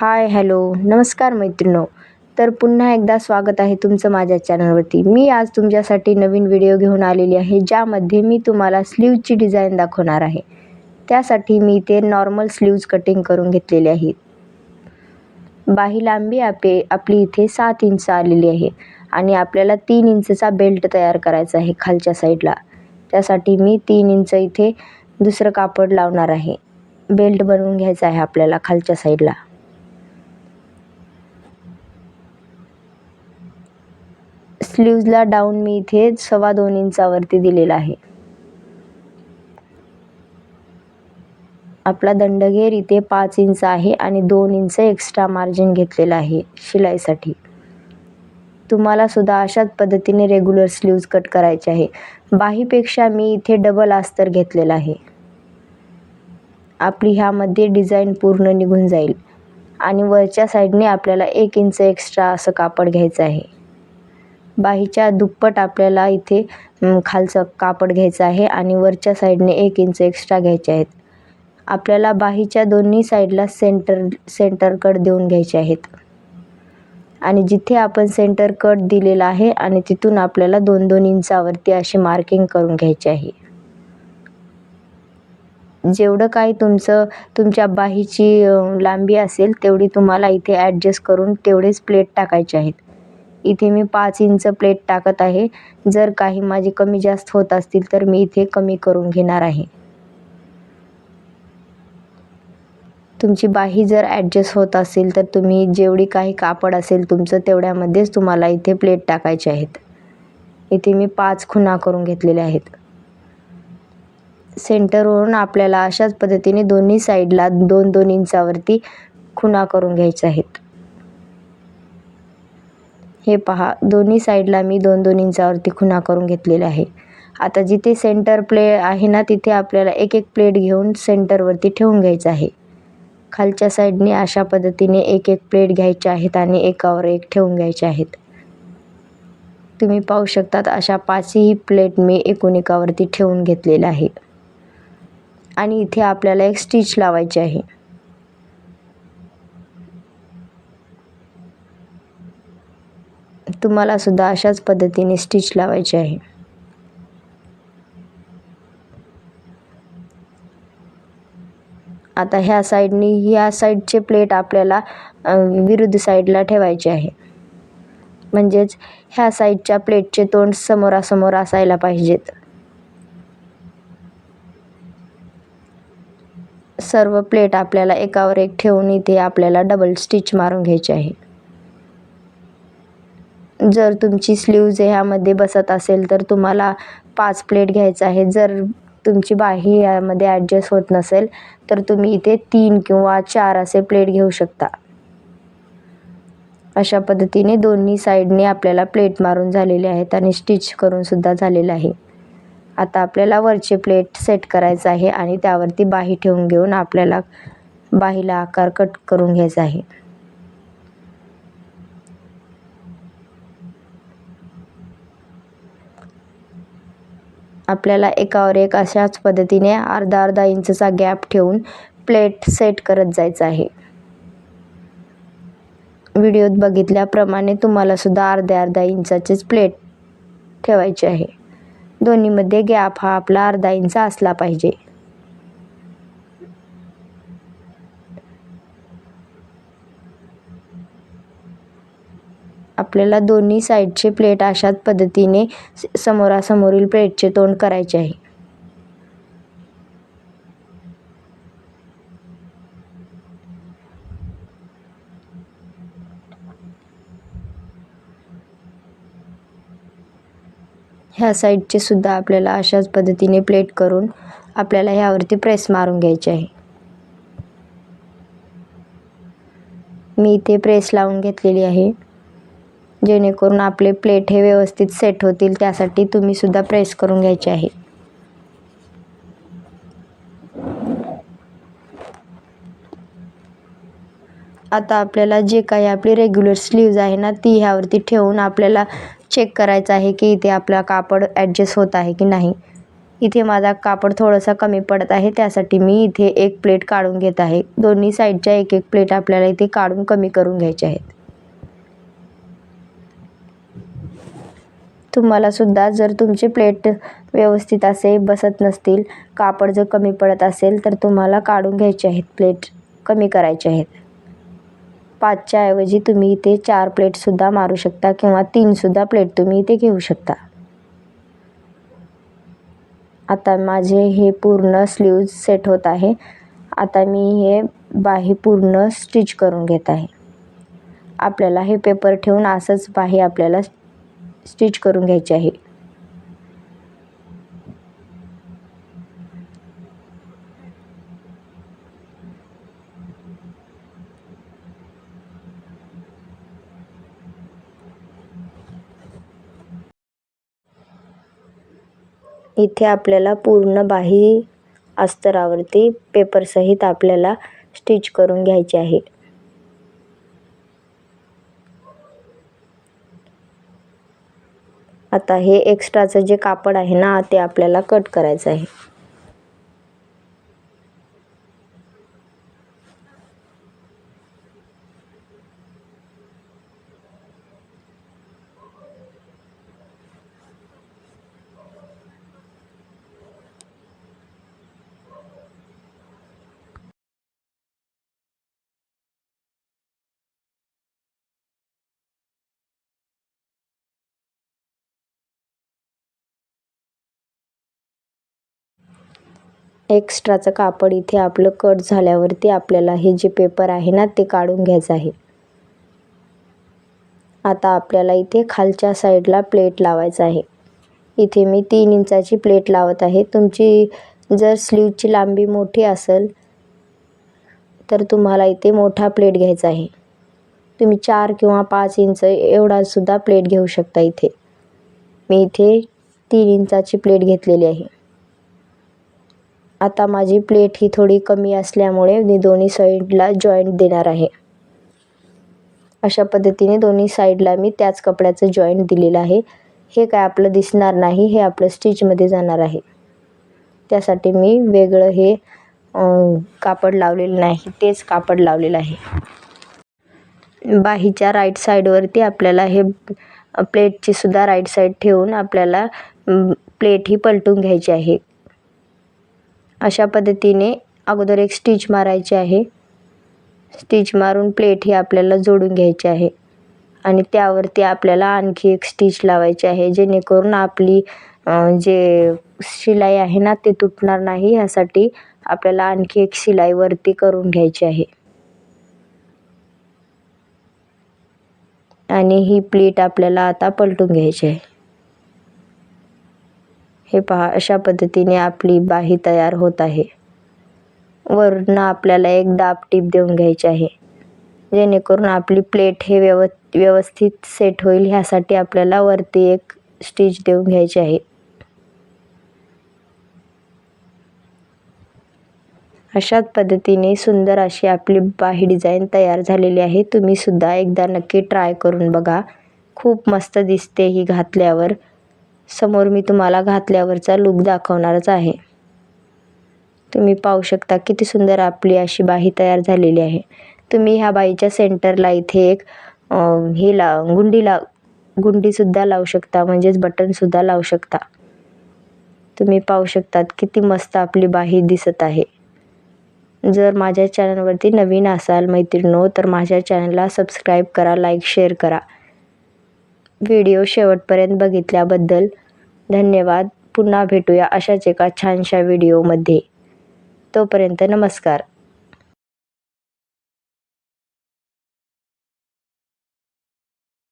Hi hello. नमस्कार मैत्रिणो. तर पुन्हा एकदा स्वागत आहे तुमचं माझ्या चॅनलवरती. मी आज तुमच्यासाठी नवीन व्हिडिओ घेऊन आलेली आहे ज्यामध्ये मी तुम्हाला स्लीवची डिझाईन दाखवणार आहे. त्यासाठी मी इथे नॉर्मल स्लीव्ज कटिंग करून घेतलेले आहे बाही लांबी आपे आपली इथे सात इंच आलेली आहे आणि आपल्याला तीन इंचचा बेल्ट तयार करायचा आहे खालच्या साईडला. त्यासाठी मी तीन इंच इथे दुसरं कापड लावणार आहे. बेल्ट बनवून घ्यायचा आहे आपल्याला खालच्या साईडला. स्लीव्जला डाऊन मी इथे सव्वा दोन इंचावरती दिलेला आहे. आपला दंडघेर इथे पाच इंच आहे आणि दोन इंच एक्स्ट्रा मार्जिन घेतलेलं आहे शिलाईसाठी. तुम्हाला सुद्धा अशाच पद्धतीने रेग्युलर स्लीव्ज कट करायचे आहे. बाहीपेक्षा मी इथे डबल अस्तर घेतलेला आहे. आपली ह्यामध्ये डिझाईन पूर्ण निघून जाईल आणि वरच्या साईडने आपल्याला एक इंच एक्स्ट्रा असं कापड घ्यायचं आहे. बाहीच्या दुप्पट आपल्याला इथे खालचं कापड घ्यायचं आहे आणि वरच्या साईडने एक इंच एक्स्ट्रा घ्यायचे आहेत. आपल्याला बाहीच्या दोन्ही साईडला सेंटर सेंटर कट देऊन घ्यायचे आहेत. आणि जिथे आपण सेंटर कट दिलेला आहे आणि तिथून आपल्याला दोन दोन इंचावरती अशी मार्किंग करून घ्यायची आहे. जेवढं काही तुमचं तुमच्या बाहीची लांबी असेल तेवढी तुम्हाला इथे ॲडजस्ट करून तेवढेच प्लेट टाकायचे आहेत. इथे मी पाच इंच प्लेट टाकत आहे. जर काही माझी कमी जास्त होत असतील तर मी इथे कमी करून घेणार आहे. तुमची बाही जर ॲडजस्ट होत असेल तर तुम्ही जेवढी काही कापड असेल तुमचं तेवढ्यामध्येच तुम्हाला इथे प्लेट टाकायचे आहेत. इथे मी पाच खुणा करून घेतलेल्या आहेत. सेंटरवरून आपल्याला अशाच पद्धतीने दोन्ही साईडला दोन दोन इंचावरती खुणा करून घ्यायच्या आहेत. हे पहा दोन्ही साईडला मी दोन दोन इंचावरती खुणा करून घेतलेले आहे. आता जिथे सेंटर प्ले आहे ना तिथे आपल्याला एक एक प्लेट घेऊन सेंटरवरती ठेवून घ्यायचं आहे. खालच्या साईडने अशा पद्धतीने एक एक प्लेट घ्यायच्या आहेत आणि एकावर एक ठेवून घ्यायचे आहेत. तुम्ही पाहू शकतात अशा पाचही प्लेट मी एकूण एकावरती ठेवून घेतलेल्या आहे. आणि इथे आपल्याला एक स्टिच लावायची आहे. तुम्हाला सुद्धा अशाच पद्धतीने स्टिच लावायची आहे. आता ह्या साईडनी ह्या साईडचे प्लेट आपल्याला विरुद्ध साईडला ठेवायचे आहे. म्हणजेच ह्या साईडच्या प्लेटचे तोंड समोरासमोर असायला पाहिजेत. सर्व प्लेट आपल्याला एकावर एक ठेवून इथे आपल्याला डबल स्टिच मारून घ्यायचे आहे. जर तुमची स्लीव्ज ह्यामध्ये बसत असेल तर तुम्हाला पाच प्लेट घ्यायचं आहे जर तुमची बाही यामध्ये ॲडजस्ट होत नसेल तर तुम्ही इथे तीन किंवा चार असे प्लेट घेऊ शकता. अशा पद्धतीने दोन्ही साईडने आपल्याला प्लेट मारून झालेले आहेत आणि स्टिच करूनसुद्धा झालेलं आहे. आता आपल्याला वरचे प्लेट सेट करायचं आहे आणि त्यावरती बाही ठेवून घेऊन आपल्याला बाहीला आकार कट करून घ्यायचा आहे. आपल्याला एकावर एक अशाच पद्धतीने अर्धा अर्धा इंचचा गॅप ठेवून प्लेट सेट करत जायचं आहे. व्हिडिओत बघितल्याप्रमाणे तुम्हालासुद्धा अर्ध्या अर्धा इंचाचेच प्लेट ठेवायचे आहे. दोन्हीमध्ये गॅप हा आपला अर्धा इंच असला पाहिजे. आपल्याला दोन्ही साईडचे प्लेट अशाच पद्धतीने समोरासमोरील प्लेटचे तोंड करायचे आहे. ह्या साईडचे सुद्धा आपल्याला अशाच पद्धतीने प्लेट करून आपल्याला ह्यावरती प्रेस मारून घ्यायचे आहे. मी इथे प्रेस लावून घेतलेली आहे. जेणेकरून आपले प्लेट हे व्यवस्थित सेट होतील. त्यासाठी तुम्ही सुद्धा प्रेस करून घ्यायचे आहे. आता आपल्याला जे काही आपली रेग्युलर स्लीव्ज आहे ना ती ह्यावरती ठेवून आपल्याला चेक करायचं आहे की इथे आपला कापड ॲडजस्ट होत आहे की नाही. इथे माझा कापड थोडासा कमी पडत आहे त्यासाठी मी इथे एक प्लेट काढून घेत आहे. दोन्ही साईडच्या एक एक प्लेट आपल्याला इथे काढून कमी करून घ्यायच्या आहेत. तुम्हालासुद्धा जर तुमचे प्लेट व्यवस्थित असे बसत नसतील कापड जर कमी पडत असेल तर तुम्हाला काढून घ्यायचे आहेत प्लेट कमी करायचे आहेत. पाचच्या ऐवजी तुम्ही इथे चार प्लेटसुद्धा मारू शकता किंवा तीनसुद्धा प्लेट तुम्ही इथे घेऊ शकता. आता माझे हे पूर्ण स्लीव्ज सेट होत आहे. आता मी हे बाही पूर्ण स्टिच करून घेत आहे. आपल्याला हे पेपर ठेवून असंच बाही आपल्याला स्टिच करून घ्यायची आहे. इथे आपल्याला पूर्ण बाही अस्तरावरती पेपरसहित आपल्याला स्टिच करून घ्यायचे आहे. आता हे एक्स्ट्राचं जे कापड आहे ना ते आपल्याला कट करायचं आहे. एक्स्ट्राचं कापड इथे आपलं कट झाल्यावरती आपल्याला हे जे पेपर आहे ना ते काढून घ्यायचं आहे. आता आपल्याला इथे खालच्या साईडला प्लेट लावायचं आहे. इथे मी तीन इंचाची प्लेट लावत आहे. तुमची जर स्लीवची लांबी मोठी असेल तर तुम्हाला इथे मोठा प्लेट घ्यायचा आहे. तुम्ही चार किंवा पाच इंच एवढासुद्धा प्लेट घेऊ शकता इथे. मी इथे तीन इंचाची प्लेट घेतलेली आहे. आता माझी प्लेट ही थोडी कमी असल्यामुळे मी दोन्ही साईडला जॉईंट देणार आहे. अशा पद्धतीने दोन्ही साईडला मी त्याच कपड्याचं जॉईंट दिलेलं आहे. हे काय आपलं दिसणार नाही हे आपलं स्टिचमध्ये जाणार आहे. त्यासाठी मी वेगळं हे कापड लावलेलं नाही तेच कापड लावलेलं आहे. बाहीच्या राईट साईडवरती आपल्याला हे प्लेटची सुद्धा राईट साईड ठेवून आपल्याला प्लेट ही पलटून घ्यायची आहे. अशा पद्धतीने अगोदर एक स्टिच मारायची आहे. स्टिच मारून प्लेट ही आपल्याला जोडून घ्यायची आहे. आणि त्यावरती आपल्याला आणखी एक स्टिच लावायची आहे जेणेकरून आपली जे शिलाई आहे ना ते तुटणार नाही. ह्यासाठी आपल्याला आणखी एक शिलाईवरती करून घ्यायची आहे. आणि ही प्लेट आपल्याला आता पलटून घ्यायची आहे. हे पहा अशा पद्धतीने आपली बाही तयार होत आहे. वरून आपल्याला एक दाब टीप देऊन घ्यायची आहे. जेणेकरून आपली प्लेट हे व्यव व्यवस्थित सेट होईल ह्यासाठी आपल्याला वरती एक स्टिच देऊन घ्यायची आहे. अशाच पद्धतीने सुंदर अशी आपली बाही डिझाईन तयार झालेली आहे. तुम्ही सुद्धा एकदा नक्की ट्राय करून बघा. खूप मस्त दिसते ही घातल्यावर. समोर मी तुम्हाला घातल्यावरचा लुक दाखवणारच आहे. तुम्ही पाहू शकता किती सुंदर आपली अशी बाही तयार झालेली आहे. तुम्ही ह्या बाईच्या सेंटरला इथे एक हे ला गुंडी ला गुंडीसुद्धा लावू शकता म्हणजेच बटनसुद्धा लावू शकता. तुम्ही पाहू शकतात किती मस्त आपली बाही दिसत आहे. जर माझ्या चॅनलवरती नवीन असाल मैत्रिणो तर माझ्या चॅनलला सबस्क्राईब करा लाईक शेअर करा. व्हिडिओ शेवटपर्यंत बघितल्याबद्दल धन्यवाद. पुन्हा भेटूया अशाच एका छानशा व्हिडिओमध्ये. तोपर्यंत नमस्कार.